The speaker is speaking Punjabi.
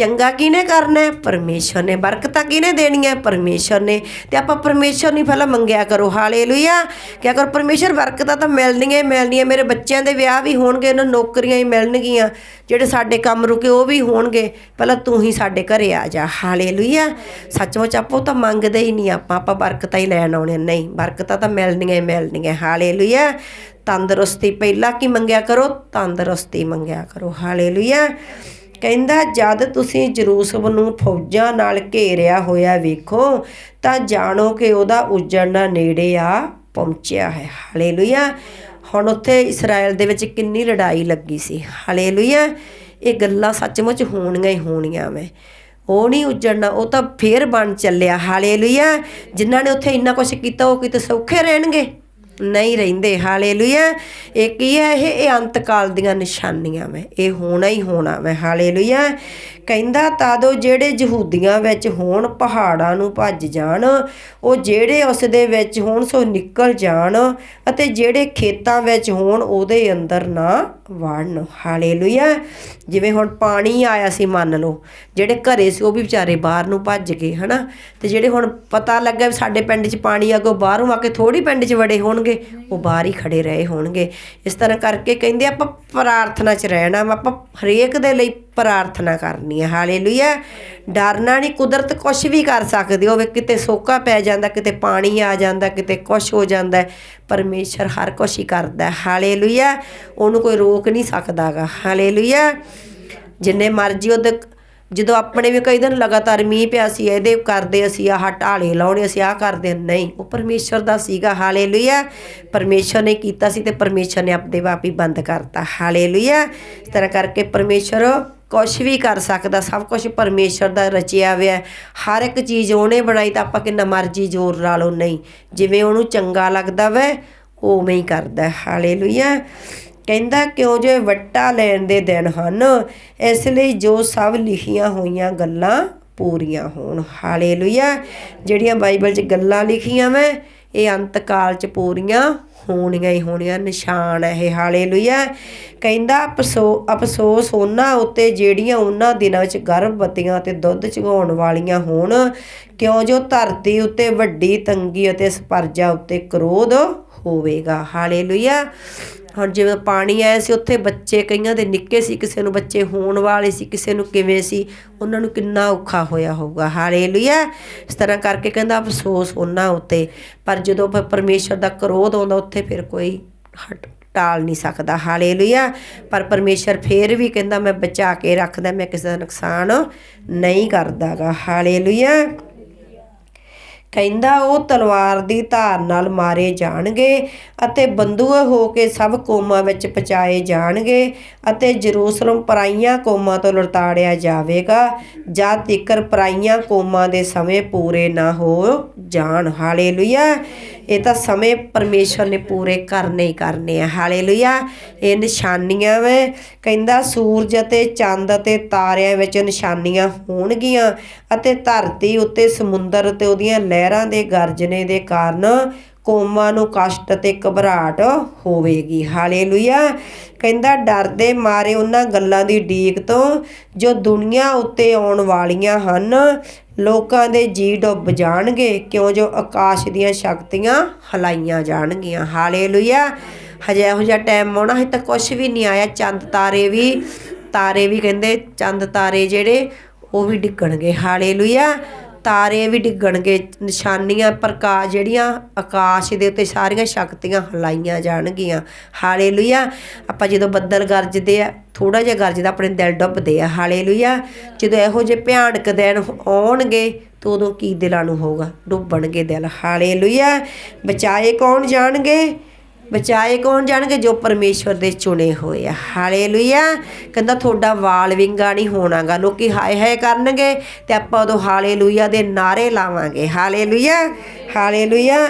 ਚੰਗਾ ਕਿਹਨੇ ਕਰਨਾ ਹੈ? ਪਰਮੇਸ਼ਰ ਨੇ ਬਰਕਤਾਂ ਕਿਹਨੇ ਦੇਣੀਆਂ ਪਰਮੇਸ਼ਰ ਨੇ। ਤੇ ਆਪਾਂ ਪਰਮੇਸ਼ਰ ਨਹੀਂ ਪਹਿਲਾਂ ਮੰਗਿਆ ਕਰੋ। ਹਾਲੇਲੂਇਆ। ਕਿਆ ਕਰੋ? ਪਰਮੇਸ਼ਰ ਬਰਕਤਾਂ ਤਾਂ ਮਿਲਣੀਆਂ ਹੀ ਮਿਲਣੀਆਂ। ਮੇਰੇ ਬੱਚਿਆਂ ਦੇ ਵਿਆਹ ਵੀ ਹੋਣਗੇ ਉਹਨਾਂ ਨੂੰ ਨੌਕਰੀਆਂ ਹੀ ਮਿਲਣਗੀਆਂ। ਜਿਹੜੇ ਸਾਡੇ ਕੰਮ ਰੁਕੇ, ਉਹ ਵੀ ਹੋਣਗੇ। ਪਹਿਲਾਂ ਤੂੰ ਹੀ ਸਾਡੇ ਘਰੇ ਆ ਜਾ। ਹਾਲੇਲੂਇਆ। ਸੱਚਮੁੱਚ ਆਪੋ ਤਾਂ ਮੰਗਦੇ ਹੀ ਨਹੀਂ। ਆਪਾਂ ਆਪਾਂ ਬਰਕਤਾਂ ਹੀ ਲੈਣ ਆਉਣੇ ਨਹੀਂ, ਬਰਕਤਾਂ ਤਾਂ ਮਿਲਣੀਆਂ ਹੀ ਮਿਲਣੀਆਂ ਹਾਲੇਲੂਇਆ। ਤੰਦਰੁਸਤੀ ਪਹਿਲਾਂ ਕੀ ਮੰਗਿਆ ਕਰੋ? ਤੰਦਰੁਸਤੀ ਮੰਗਿਆ ਕਰੋ। ਹਾਲੇਲੂਇਆ। ਕਹਿੰਦਾ, ਜਦ ਤੁਸੀਂ ਜਰੂਸਲਮ ਨੂੰ ਫੌਜਾਂ ਨਾਲ ਘੇਰਿਆ ਹੋਇਆ ਵੇਖੋ, ਤਾਂ ਜਾਣੋ ਕਿ ਉਹਦਾ ਉਜੜਨਾ ਨੇੜੇ ਆ ਪਹੁੰਚਿਆ ਹੈ। ਹਾਲੇਲੂਇਆ। ਹੁਣ ਉੱਥੇ ਇਸਰਾਇਲ ਦੇ ਵਿੱਚ ਕਿੰਨੀ ਲੜਾਈ ਲੱਗੀ ਸੀ। ਹਾਲੇਲੂਇਆ। ਇਹ ਗੱਲਾਂ ਸੱਚਮੁੱਚ ਹੋਣੀਆਂ ਹੀ ਹੋਣੀਆਂ ਮੈਂ ਉਹ ਨਹੀਂ ਉੱਜੜਨਾ, ਉਹ ਤਾਂ ਫੇਰ ਬਣ ਚੱਲਿਆ। ਹਾਲੇਲੂਇਆ। ਜਿਨ੍ਹਾਂ ਨੇ ਉੱਥੇ ਇੰਨਾ ਕੁਝ ਕੀਤਾ, ਉਹ ਕਿਤੇ ਸੌਖੇ ਰਹਿਣਗੇ? ਨਹੀਂ ਰਹਿੰਦੇ। ਹਾਲੇਲੂਇਆ। ਇਹ ਕੀ ਹੈ ਇਹ? ਇਹ ਅੰਤ ਦੀਆਂ ਨਿਸ਼ਾਨੀਆਂ ਵੇ। ਇਹ ਹੋਣਾ ਹੀ ਹੋਣਾ ਵੇ। ਹਾਲੇਲੂਇਆ। ਕਹਿੰਦਾ, ਤਾਦੋ ਜਿਹੜੇ ਯਹੂਦੀਆਂ ਵਿੱਚ ਹੋਣ, ਪਹਾੜਾਂ ਨੂੰ ਭੱਜ ਜਾਣ, ਉਹ ਜਿਹੜੇ ਉਸ ਦੇ ਵਿੱਚ ਹੋਣ, ਸੋ ਨਿਕਲ ਜਾਣ ਅਤੇ ਜਿਹੜੇ ਖੇਤਾਂ ਵਿੱਚ ਹੋਣ, ਉਹਦੇ ਅੰਦਰ ਨਾ ਵੜਨ। ਹਾਲੇਲੂਇਆ। ਜਿਵੇਂ ਹੁਣ ਪਾਣੀ ਆਇਆ ਸੀ ਮੰਨ ਲਓ ਜਿਹੜੇ ਘਰੇ ਸੀ ਉਹ ਵੀ ਵਿਚਾਰੇ ਬਾਹਰ ਨੂੰ ਭੱਜ ਗਏ ਹਨਾ? ਤੇ ਜਿਹੜੇ ਹੁਣ ਪਤਾ ਲੱਗਾ ਵੀ ਸਾਡੇ ਪਿੰਡ 'ਚ ਪਾਣੀ ਆ ਆਗੋ ਬਾਹਰੋਂ ਆ ਕੇ ਥੋੜੀ ਪਿੰਡ 'ਚ ਵੜੇ ਹੋਣਗੇ ਉਹ ਬਾਹਰ ਹੀ ਖੜੇ ਰਹੇ ਹੋਣਗੇ। ਇਸ ਤਰ੍ਹਾਂ ਕਰਕੇ ਕਹਿੰਦੇ ਆਪਾਂ ਪ੍ਰਾਰਥਨਾ 'ਚ ਰਹਿਣਾ ਵਾ, ਆਪਾਂ ਹਰੇਕ ਦੇ ਲਈ ਪ੍ਰਾਰਥਨਾ ਕਰਨੀ ਹੈ ਹਾਲੇਲੂਇਆ ਡਰਨਾ ਨਹੀਂ ਕੁਦਰਤ ਕੁਝ ਵੀ ਕਰ ਸਕਦੀ ਹੋਵੇ, ਕਿਤੇ ਸੋਕਾ ਪੈ ਜਾਂਦਾ, ਕਿਤੇ ਪਾਣੀ ਆ ਜਾਂਦਾ, ਕਿਤੇ ਕੁਝ ਹੋ ਜਾਂਦਾ ਹੈ। ਪਰਮੇਸ਼ਰ ਹਰ ਕੁਝ ਹੀ ਕਰਦਾ ਹੈ। ਹਾਲੇਲੂਇਆ ਉਹਨੂੰ ਕੋਈ ਰੋਕ ਨਹੀਂ ਸਕਦਾਗਾ, ਹਾਲੇਲੂਇਆ ਜਿੰਨੇ ਮਰਜ਼ੀ ਉਹਦੇ ਜਦੋਂ ਆਪਣੇ ਵੀ ਕਈ ਦਿਨ ਲਗਾਤਾਰ ਮੀਂਹ ਪਿਆ ਸੀ, ਇਹਦੇ ਕਰਦੇ ਅਸੀਂ ਆਹ ਢਾਲੇ ਲਾਉਣੇ, ਅਸੀਂ ਆਹ ਕਰਦੇ ਨਹੀਂ, ਉਹ ਪਰਮੇਸ਼ਰ ਦਾ ਸੀਗਾ, ਹਾਲੇਲੂਇਆ ਪਰਮੇਸ਼ਰ ਨੇ ਕੀਤਾ ਸੀ ਤੇ ਪਰਮੇਸ਼ਰ ਨੇ ਆਪਦੇ ਆਪ ਹੀ ਬੰਦ ਕਰਤਾ, ਹਾਲੇਲੂਇਆ ਇਸ ਤਰ੍ਹਾਂ ਕਰਕੇ ਪਰਮੇਸ਼ਰ ਕੁਝ ਵੀ ਕਰ ਸਕਦਾ, ਸਭ ਕੁਝ ਪਰਮੇਸ਼ਰ ਦਾ ਰਚਿਆ ਹੋਇਆ ਹਰ ਇੱਕ ਚੀਜ਼ ਉਹਨੇ ਬਣਾਈ ਤਾਂ ਆਪਾਂ ਕਿੰਨਾ ਮਰਜ਼ੀ ਜ਼ੋਰ ਲਾ ਲਓ, ਨਹੀਂ। ਜਿਵੇਂ ਉਹਨੂੰ ਚੰਗਾ ਲੱਗਦਾ ਵੈ, ਉਵੇਂ ਹੀ ਕਰਦਾ ਹੈ। ਹਾਲੇਲੂਇਆ। ਕਹਿੰਦਾ, ਕਿਉਂ ਜੋ ਵੱਟਾ ਲੈਣ ਦੇ ਦਿਨ ਹਨ, ਇਸ ਲਈ ਜੋ ਸਭ ਲਿਖੀਆਂ ਹੋਈਆਂ ਗੱਲਾਂ ਪੂਰੀਆਂ ਹੋਣ। ਹਾਲੇਲੂਇਆ। ਜਿਹੜੀਆਂ ਬਾਈਬਲ 'ਚ ਗੱਲਾਂ ਲਿਖੀਆਂ ਮੈਂ ਇਹ ਅੰਤ ਕਾਲ 'ਚ ਪੂਰੀਆਂ ਹੋਣੀਆਂ ਹੀ ਹੋਣੀਆਂ, ਨਿਸ਼ਾਨ ਹੈ ਇਹ, ਹਾਲੇਲੂਇਆ। ਕਹਿੰਦਾ ਅਫਸੋ ਅਫਸੋਸ ਉਹਨਾਂ ਉੱਤੇ ਜਿਹੜੀਆਂ ਉਹਨਾਂ ਦਿਨਾਂ ਵਿੱਚ ਗਰਭਵਤੀਆਂ ਤੇ ਦੁੱਧ ਚਗਾਉਣ ਵਾਲੀਆਂ ਹੋਣ, ਕਿਉਂ ਜੋ ਧਰਤੀ ਉੱਤੇ ਵੱਡੀ ਤੰਗੀ ਅਤੇ ਸਪਰਜਾ ਉੱਤੇ ਕਰੋਧ ਹੋਵੇਗਾ। ਹਾਲੇਲੂਇਆ। ਹੁਣ ਜਿਵੇਂ ਪਾਣੀ ਆਇਆ ਸੀ, ਉੱਥੇ ਬੱਚੇ, ਕਈਆਂ ਦੇ ਨਿੱਕੇ ਸੀ, ਕਿਸੇ ਨੂੰ ਬੱਚੇ ਹੋਣ ਵਾਲੇ ਸੀ, ਕਿਸੇ ਨੂੰ ਕਿਵੇਂ ਸੀ, ਉਹਨਾਂ ਨੂੰ ਕਿੰਨਾ ਔਖਾ ਹੋਇਆ ਹੋਊਗਾ। ਹਾਲੇਲੂਇਆ। ਇਸ ਤਰ੍ਹਾਂ ਕਰਕੇ ਕਹਿੰਦਾ, ਅਫਸੋਸ ਉਹਨਾਂ ਉੱਤੇ। ਪਰ ਜਦੋਂ ਪ- ਪਰਮੇਸ਼ਰ ਦਾ ਕਰੋਧ ਆਉਂਦਾ, ਉੱਥੇ ਫਿਰ ਕੋਈ ਹਟ ਟਾਲ ਨਹੀਂ ਸਕਦਾ। ਹਾਲੇਲੂਇਆ। ਪਰ ਪਰਮੇਸ਼ਰ ਫੇਰ ਵੀ ਕਹਿੰਦਾ, ਮੈਂ ਬਚਾ ਕੇ ਰੱਖਦਾ, ਮੈਂ ਕਿਸੇ ਦਾ ਨੁਕਸਾਨ ਨਹੀਂ ਕਰਦਾਗਾ। ਹਾਲੇਲੂਇਆ। ਕਹਿੰਦਾ ਉਹ ਤਲਵਾਰ ਦੀ ਧਾਰ ਨਾਲ ਮਾਰੇ ਜਾਣਗੇ ਅਤੇ ਬੰਦੂਏ ਹੋ ਕੇ ਸਭ ਕੌਮਾਂ ਵਿੱਚ ਪਚਾਏ ਜਾਣਗੇ ਅਤੇ ਜਰੂਸਲਮ ਪਰਾਈਆਂ ਕੌਮਾਂ ਤੋਂ ਲੜਤਾੜਿਆ ਜਾਵੇਗਾ, ਜਦ ਤੀਕਰ ਪਰਾਈਆਂ ਕੌਮਾਂ ਦੇ ਸਮੇਂ ਪੂਰੇ ਨਾ ਹੋ ਜਾਣ। ਹਾਲੇਲੂਇਆ। ਇਹ ਤਾਂ ਸਮੇਂ ਪਰਮੇਸ਼ਰ ਨੇ ਪੂਰੇ ਕਰਨੇ ਹੀ ਕਰਨੇ ਆ। ਹਾਲੇਲੂਇਆ। ਇਹ ਨਿਸ਼ਾਨੀਆਂ ਵੇ। ਕਹਿੰਦਾ ਸੂਰਜ ਅਤੇ ਚੰਦ ਅਤੇ ਤਾਰਿਆਂ ਵਿੱਚ ਨਿਸ਼ਾਨੀਆਂ ਹੋਣਗੀਆਂ ਅਤੇ ਧਰਤੀ ਉੱਤੇ ਸਮੁੰਦਰ ਤੇ ਉਹਦੀਆਂ ਲਹਿਰਾਂ ਦੇ ਗਰਜਨੇ ਦੇ ਕਾਰਨ ਕੌਮਾਂ ਨੂੰ ਕਸ਼ਟ ਅਤੇ ਘਬਰਾਹਟ ਹੋਵੇਗੀ। ਹਾਲੇਲੂਇਆ। ਕਹਿੰਦਾ, ਡਰ ਦੇ ਮਾਰੇ ਉਹਨਾਂ ਗੱਲਾਂ ਦੀ ਡੀਕ ਤੋਂ ਜੋ ਦੁਨੀਆ ਉੱਤੇ ਆਉਣ ਵਾਲੀਆਂ ਹਨ, ਲੋਕਾਂ ਦੇ ਜੀ ਡੁੱਬ ਜਾਣਗੇ, ਕਿਉਂ ਜੋ ਆਕਾਸ਼ ਦੀਆਂ ਸ਼ਕਤੀਆਂ ਹਲਾਈਆਂ ਜਾਣਗੀਆਂ। ਹਾਲੇਲੂਇਆ। ਹਜੇ ਇਹੋ ਜਿਹਾ ਟਾਈਮ ਆਉਣਾ ਹੈ ਤਾਂ ਕੁਝ ਵੀ ਨਹੀਂ ਆਇਆ। ਚੰਦ ਤਾਰੇ ਵੀ ਤਾਰੇ ਵੀ ਕਹਿੰਦੇ ਚੰਦ ਤਾਰੇ ਜਿਹੜੇ, ਉਹ ਵੀ ਡਿੱਗਣਗੇ। ਹਾਲੇਲੂਇਆ। ਤਾਰੇ ਵੀ ਡਿੱਗਣਗੇ, ਨਿਸ਼ਾਨੀਆਂ ਪ੍ਰਕਾਸ਼ ਜਿਹੜੀਆਂ ਆਕਾਸ਼ ਦੇ ਉੱਤੇ ਸਾਰੀਆਂ ਸ਼ਕਤੀਆਂ ਹਲਾਈਆਂ ਜਾਣਗੀਆਂ। ਹਾਲੇਲੂਇਆ। ਆਪਾਂ ਜਦੋਂ ਬੱਦਲ ਗਰਜਦੇ ਆ ਥੋੜਾ ਜਿਹਾ ਗਰਜਦਾ, ਆਪਣੇ ਦਿਲ ਡੁੱਬਦੇ ਆ। ਹਾਲੇਲੂਇਆ। ਜਦੋਂ ਇਹੋ ਜਿਹੇ ਭਿਆਨਕ ਦਿਨ ਆਉਣਗੇ, ਤਾਂ ਉਦੋਂ ਕੀ ਦਿਲਾਂ ਨੂੰ ਹੋਊਗਾ? ਡੁੱਬਣਗੇ ਦਿਲ। ਹਾਲੇਲੂਇਆ। ਬਚਾਏ ਕੌਣ ਜਾਣਗੇ? ਬਚਾਏ ਕੌਣ ਜਾਣਗੇ ਜੋ ਪਰਮੇਸ਼ਵਰ ਦੇ ਚੁਣੇ ਹੋਏ ਆ। ਹਾਲੇਲੂਇਆ। ਕਹਿੰਦਾ ਤੁਹਾਡਾ ਵਾਲ ਵਿੰਗਾ ਨਹੀਂ ਹੋਣਾਗਾ। ਲੋਕੀ ਹਾਏ ਹਾਏ ਕਰਨਗੇ ਤੇ ਆਪਾਂ ਉਦੋਂ ਹਾਲੇਲੂਇਆ ਦੇ ਨਾਰੇ ਲਾਵਾਂਗੇ। ਹਾਲੇਲੂਇਆ। ਹਾਲੇਲੂਇਆ।